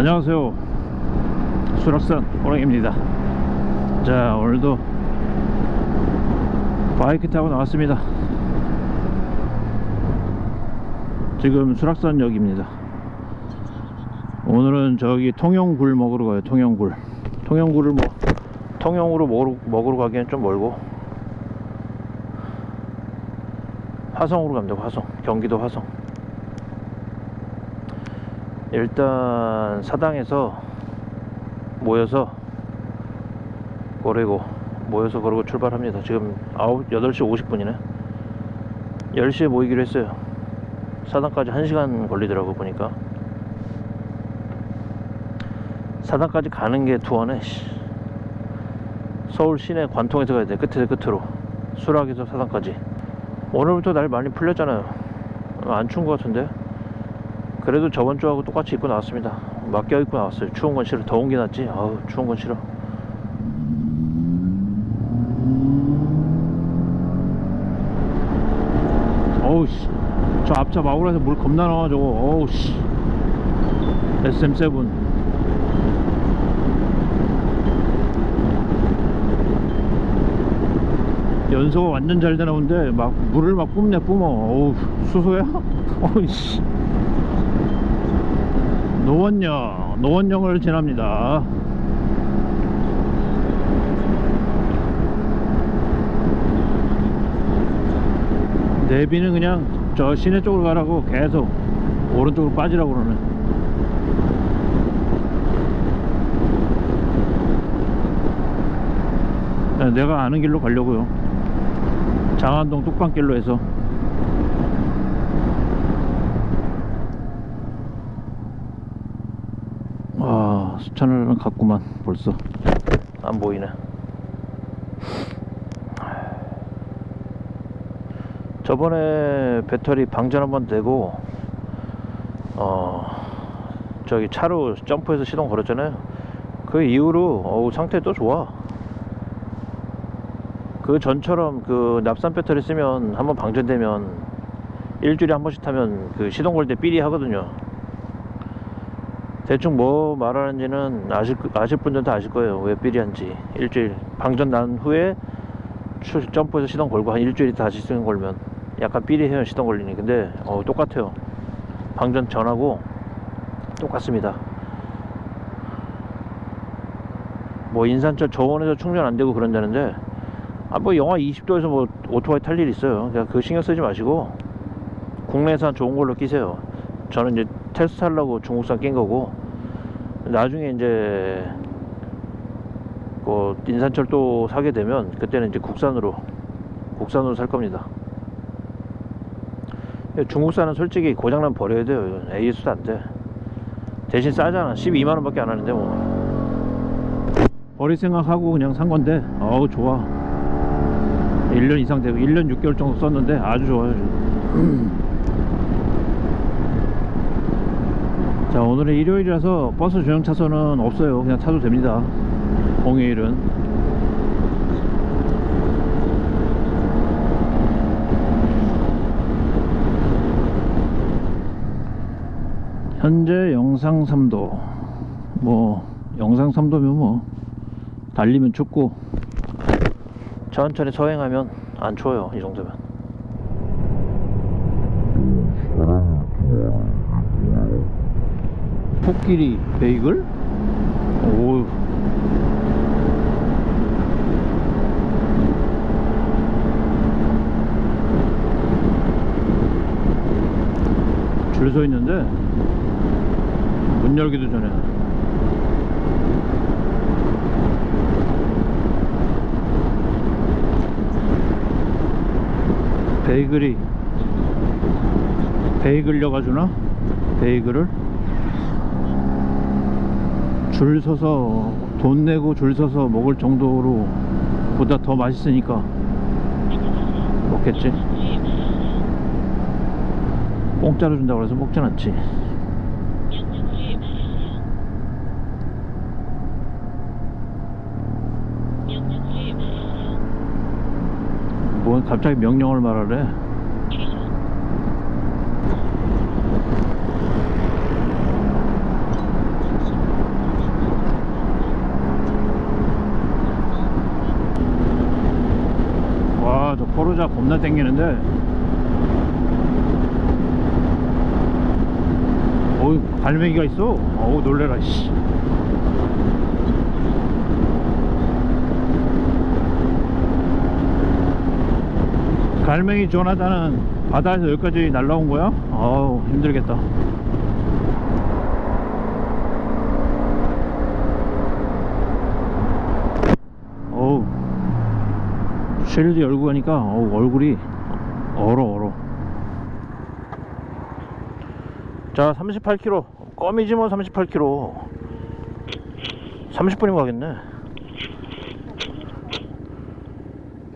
안녕하세요. 수락산 호랑입니다. 자 오늘도 바이크 타고 나왔습니다. 지금 수락산역입니다. 오늘은 저기 통영굴 먹으러 가요 통영굴. 통영굴을 뭐 통영으로 먹으러, 먹으러 가기엔 좀 멀고. 화성으로 갑니다 화성. 경기도 화성 일단 사당에서 모여서 거리고 모여서 그러고 출발합니다. 지금 9, 8시 50분이네. 10시에 모이기로 했어요. 사당까지 1시간 걸리더라고 보니까. 사당까지 가는 게 투어네 씨. 서울 시내 관통에서 가야 돼 끝에서 끝으로. 수락에서 사당까지. 오늘부터 날 많이 풀렸잖아요. 안 추운 것 같은데 그래도 저번 주하고 똑같이 입고 나왔습니다. 맡겨 입고 나왔어요. 추운 건 싫어 더운 게 낫지. 아우 추운 건 싫어 어우 씨 저 앞차 마구라서 물 겁나 나와 저거 어우 씨. SM7 연소가 완전 잘 되나 본데 막 물을 막 뿜네 뿜어. 어우 수소야? 어우 씨 노원역 노원역을 지납니다. 내비는 그냥 저 시내 쪽으로 가라고 계속 오른쪽으로 빠지라고 그러네. 네, 내가 아는 길로 가려고요. 장안동 뚝방길로 해서 와 수천을 갔구만 벌써. 안 보이네. 저번에 배터리 방전 한번 되고 어 저기 차로 점프해서 시동 걸었잖아요. 그 이후로 어우 상태 또 좋아. 그 전처럼 그 납산 배터리 쓰면 한번 방전되면 일주일에 한 번씩 타면 그 시동 걸 때 삐리 하거든요 대충 뭐 말하는지는 아실, 아실 분들은 다 아실 거예요. 왜 삐리한지. 일주일. 방전 난 후에 추- 점프해서 시동 걸고 한 일주일 있다 다시 시동 걸면 약간 삐리해요 시동 걸리니. 근데 어, 똑같아요. 방전 전하고 똑같습니다. 뭐 인산철 저온에서 충전 안 되고 그런다는데 아 뭐 영하 20도에서 뭐 오토바이 탈 일 있어요. 그냥 그 신경 쓰지 마시고 국내산 좋은 걸로 끼세요. 저는 이제 테스트 하려고 중국산 낀 거고 나중에 이제 그 인산철도 사게 되면 그때는 이제 국산으로 국산으로 살 겁니다. 중국산은 솔직히 고장나면 버려야 돼요. AS도 안 돼. 대신 싸잖아. 12만 원 밖에 안 하는데 뭐. 버릴 생각하고 그냥 산 건데 어우 좋아. 1년 이상 되고 1년 6개월 정도 썼는데 아주 좋아요 지금. 자 오늘은 일요일이라서 버스 전용 차선은 없어요. 그냥 타도 됩니다. 공휴일은. 현재 영상 3도. 뭐 영상 3도면 뭐 달리면 춥고 천천히 서행하면 안 추워요. 이 정도면 코끼리 베이글? 오 줄서 있는데 문 열기도 전에 베이글이 베이글 려가주나? 베이글을 줄 서서 돈 내고 줄 서서 먹을 정도로 보다 더 맛있으니까 먹겠지. 공짜로 준다고 해서 먹진 않지. 뭐 갑자기 명령을 말하래 도로자 겁나 땡기는데. 어우 갈매기가 있어. 어우 놀래라 씨. 갈매기 조나단은 바다에서 여기까지 날라온 거야? 아우 힘들겠다 어우 쉴드 열고 가니까 어우, 얼굴이 얼어 얼어. 자 38km 껌이지 뭐 38km 30분이면 가겠네.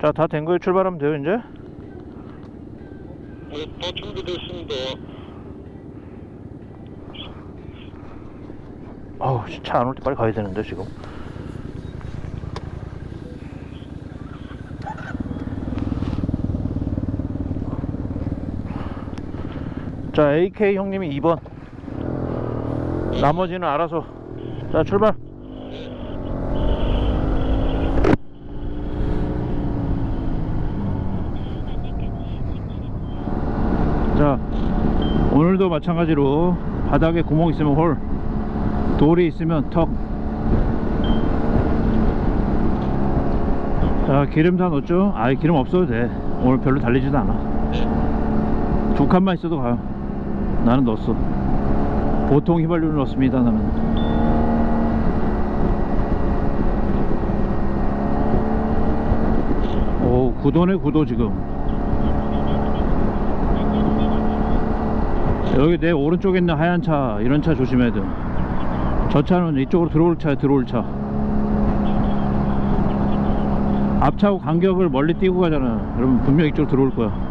자 다 된 거에 출발하면 돼요 이제? 네, 다 준비됐습니다. 아우 차 안 올 때 빨리 가야 되는데 지금 자 AK 형님이 2번 나머지는 알아서 자 출발 자 오늘도 마찬가지로 바닥에 구멍 있으면 홀 돌이 있으면 턱. 자, 기름 다 넣었죠? 아예 기름 없어도 돼. 오늘 별로 달리지도 않아. 두 칸만 있어도 가요. 나는 넣었어. 보통 휘발유를 넣습니다, 나는. 오, 구도네, 구도 지금. 여기 내 오른쪽에 있는 하얀 차, 이런 차 조심해야 돼. 저 차는 이쪽으로 들어올 차야 들어올 차 앞차하고 간격을 멀리 띄고 가잖아 그러면 분명 이쪽으로 들어올 거야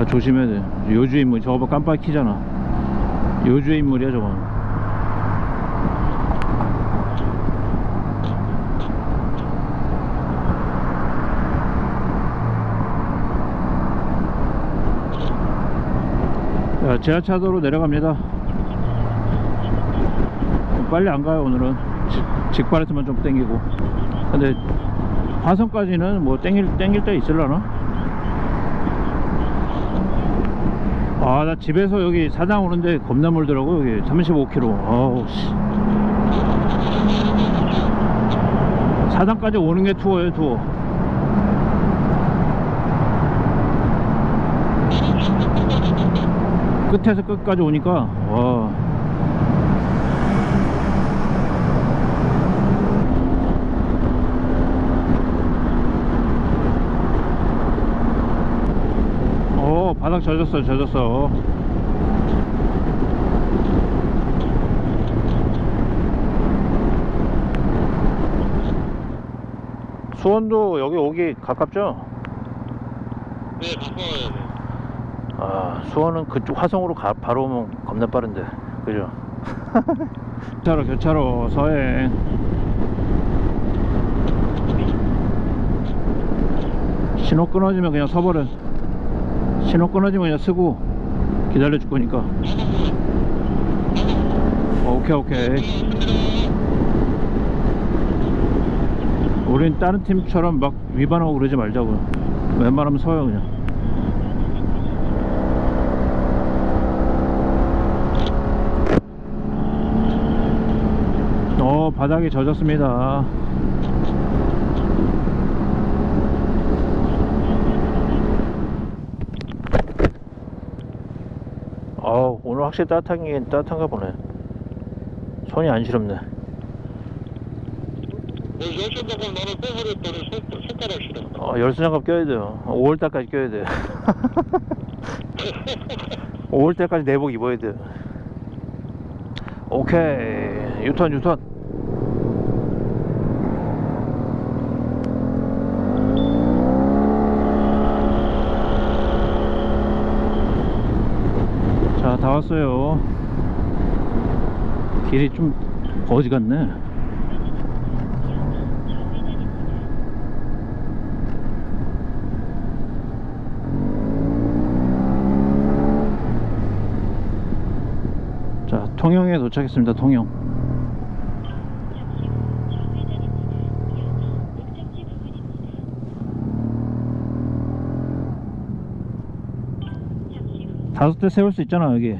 아, 조심해야 돼 요주의 인물 저거 봐 깜빡이 키잖아 요주의 인물이야 저거 자, 지하차도로 내려갑니다. 빨리 안 가요, 오늘은. 직, 직발에서만 좀 땡기고. 근데, 화성까지는 뭐 땡길, 땡길 때 있을라나? 아, 나 집에서 여기 사당 오는데 겁나 멀더라고, 여기. 35km. 아우, 씨. 사당까지 오는 게 투어예요, 투어. 끝에서 끝까지 오니까 와 젖었어, 젖었어. 수원도 여기 오기 가깝죠? 네, 가까워요. 네. 아, 수원은 그쪽 화성으로 가, 바로 오면 겁나 빠른데. 그죠? 교차로, 교차로, 서행. 신호 끊어지면 그냥 서버려. 신호 끊어지면 그냥 쓰고 기다려 줄 거니까. 어, 오케이, 오케이. 우린 다른 팀처럼 막 위반하고 그러지 말자고요. 웬만하면 서요, 그냥. 어 바닥이 젖었습니다 어 오늘 확실히 따뜻한 게 따뜻한가 보네. 손이 안 시렵네. 어, 열수장갑 껴야 돼요. 5월달까지 껴야 돼 5월달까지 내복 입어야 돼 오케이. 유턴 유턴 자 다 왔어요. 길이 좀 거지 같네. 자 통영에 도착했습니다 통영 다섯 대 세울 수 있잖아 여기.